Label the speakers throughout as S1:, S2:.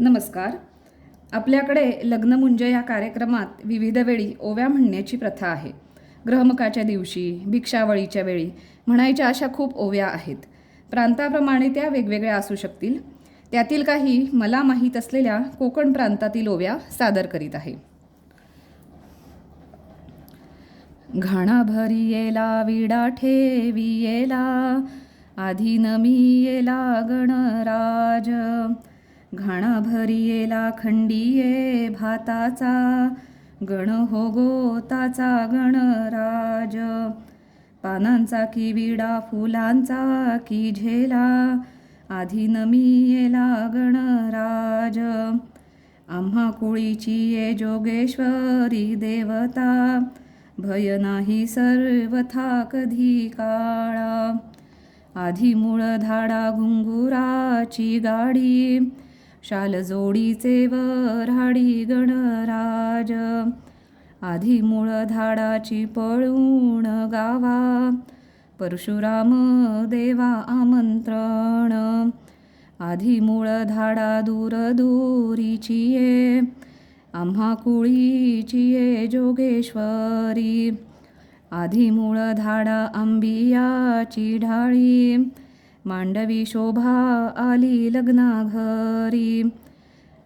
S1: नमस्कार. आपल्याकडे लग्नमुंज या कार्यक्रमात विविध वेळी ओव्या म्हणण्याची प्रथा आहे. ग्रहमकाच्या दिवशी भिक्षावळीच्या वेळी म्हणायच्या अशा खूप ओव्या आहेत. प्रांताप्रमाणे त्या वेगवेगळ्या असू शकतील. त्यातील काही मला माहीत असलेल्या कोकण प्रांतातील ओव्या सादर करीत आहे. घाणा येला विडा ठेवी येला आधी नमी येला गणराज. घाणा भरी खंडीये भाताचा गण हो गोताचा गणराज. पानांचा की विडा फुलांचा की झेला आधी नमियेला गणराज. आम्हा कुळीची ये जोगेश्वरी देवता भय नाही सर्वथा कधी काळा. आधी मूळ धाडा घुंगुराची गाडी शाल जोडीचे वराडी गणराज. आधी मूळ धाडाची पळून गावा. परशुराम देवा आमंत्रण. आधी मूळ धाडा दूर दूरीची ये. आम्हा कुळीची ये जोगेश्वरी. आधी मूळ धाडा आंबियाची ढाळी. मांडवी शोभा आली लग्ना घरी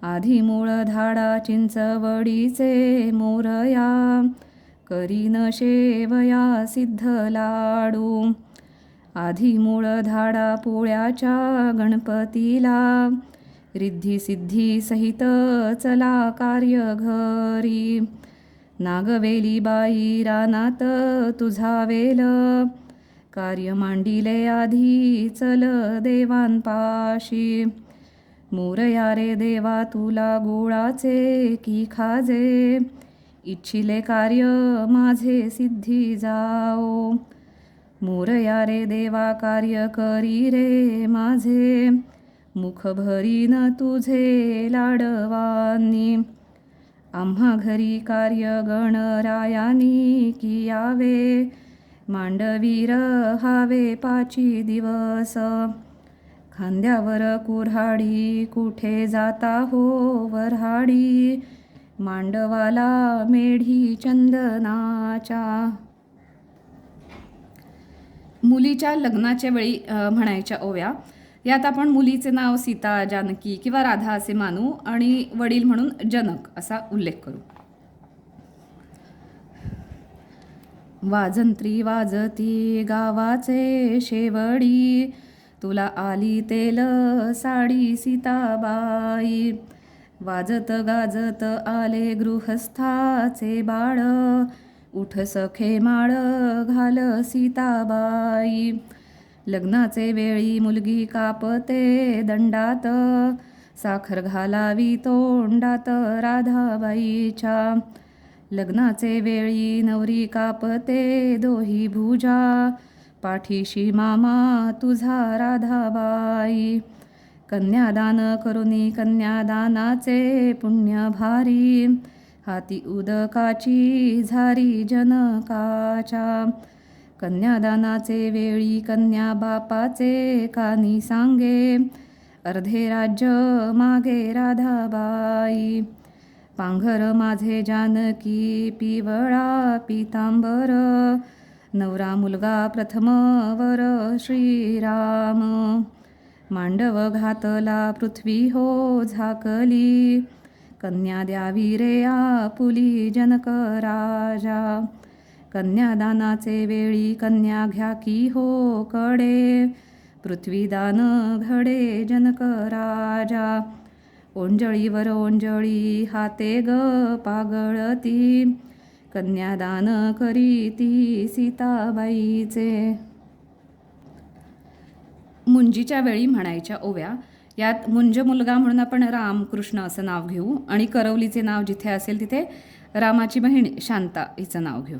S1: आधी मूळ धाडा चिंचवडीचे मोरया करीन शेवया सिद्ध लाडू. आधी मूळ धाडा पोळ्याच्या गणपतीला रिद्धी सिद्धी सहित चला कार्य घरी नागवेली बाई रानात तुझा वेल कार्य मांडिले आधी चल देवांपाशी मोरया रे देवा तुला गुळाचे की खाजे? इच्छिले कार्य माझे सिद्धी जाओ. मोरया रे देवा कार्य करी रे माझे. मुख भरीन तुझे लाडवानी. आम्हा घरी कार्य गणरायानी की यावे? मांडवीर हावे पाची दिवस. खांद्यावर कुऱ्हाडी कुठे जाता हो वऱ्हाडी? मांडवाला मेढी चंदनाच्या मुलीच्या लग्नाच्या वेळी म्हणायच्या ओव्या यात आपण मुलीचे नाव सीता जानकी किंवा राधा असे मानू आणि वडील म्हणून जनक असा उल्लेख करू. वाजंत्री वाजती गावाचे शेवडी. तुला आली तेल साडी सीताबाई. वाजत गाजत आले गृहस्थाचे बाळ. उठ सखे माळ घाल सीताबाई. लग्नाचे वेळी मुलगी कापते दंडात. साखर घालावी तोंडात राधाबाईच्या. लग्नाचे वेळी नवरी कापते दोही भुजा. पाठीशी मामा तुझा राधाबाई. कन्यादान करुनी कन्यादानाचे पुण्य भारी. हाती उदकाची झारी जनकाच्या. कन्यादानाचे वेळी कन्या बापाचे कानी सांगे. अर्धे राज्य मागे राधाबाई. पांघर माझे जानकी पिवळा पितांबर नवरा मुलगा प्रथम वर श्रीराम. मांडव घातला पृथ्वी हो झाकली कन्या द्यावी रे आपुली जनक राजा. कन्यादानाचे वेळी कन्या घ्या की हो कडे पृथ्वीदान घडे जनक राजा. ओंजळीवर ओंजळी हाते ग पागळती. कन्यादान करीती सीताबाईचे. मुंजीच्या वेळी म्हणायच्या ओव्या यात मुंज मुलगा म्हणून आपण राम कृष्ण असं नाव घेऊ आणि करवलीचे नाव जिथे असेल तिथे रामाची बहीण शांता हिचं नाव घेऊ.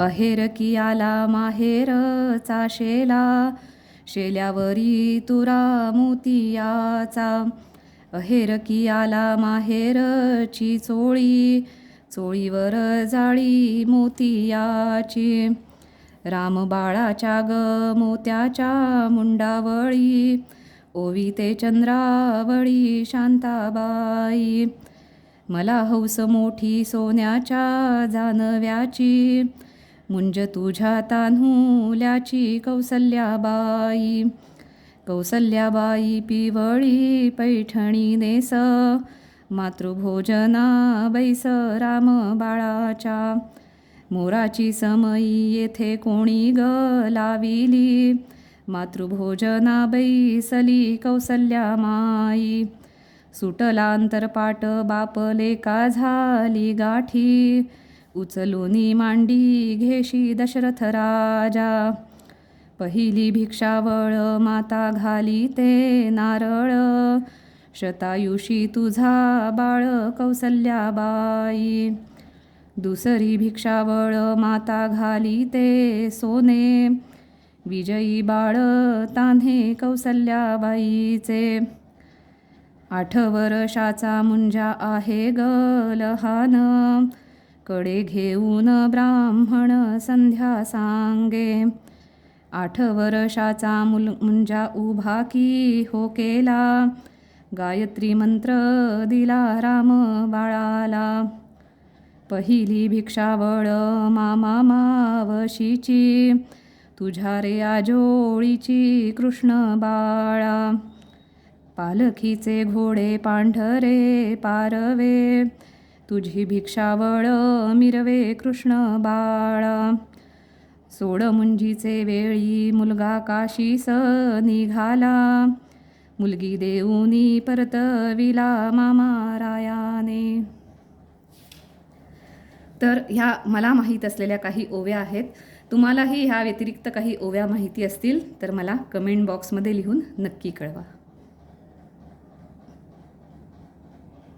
S1: अहेर की आला माहेर चाशेला शेल्यावरी तुरा मोतियाचा अहेर की आला माहेरची चोळी चोळीवर जाळी मोतियाची. राम बाळाच्या ग मोत्याच्या मुंडावळी ओविते चंद्रावळी शांताबाई. मला हौस मोठी सोन्याच्या जानव्याची मुंज तुझ्या तान्हुल्याची कौसल्याबाई. कौसल्याबाई पिवळी पैठणी नेस मातृभोजना बैस राम बाळाच्या. मोराची समयी येथे कोणी ग लाविली? मातृभोजना बैसली कौसल्या माई सुटलांतरपाट बापले का झाली गाठी. उचलूनी मांडी घेशी दशरथ राजा. पहिली भिक्षावळ माता घाली ते नारळ. शतायुषी तुझा बाळ कौसल्याबाई. दुसरी भिक्षावळ माता घाली ते सोने. विजयी बाळ तान्हे कौसल्याबाईचे. आठ वर्षाचा मुंजा आहे ग लहान कडे घेऊन ब्राह्मण संध्या सांगे. आठ वर्षाचा मुल मुंजा उभा की हो केला. गायत्री मंत्र दिला राम बाळाला. पहिली भिक्षावळ मामा मावशीची. तुझ्या रे आजोळीची कृष्ण बाळा. पालखीचे घोडे पांढरे पारवे. तुझी भिक्षावळ मिरवे कृष्ण बाळ. सोड मुंजीचे वेळी मुलगा काशीस निघाला. मुलगी देऊनी परतविला मामा रायाने. तर ह्या मला माहीत असलेल्या काही ओव्या आहेत. तुम्हालाही ह्या व्यतिरिक्त काही ओव्या माहिती असतील तर मला कमेंट बॉक्समध्ये लिहून नक्की कळवा.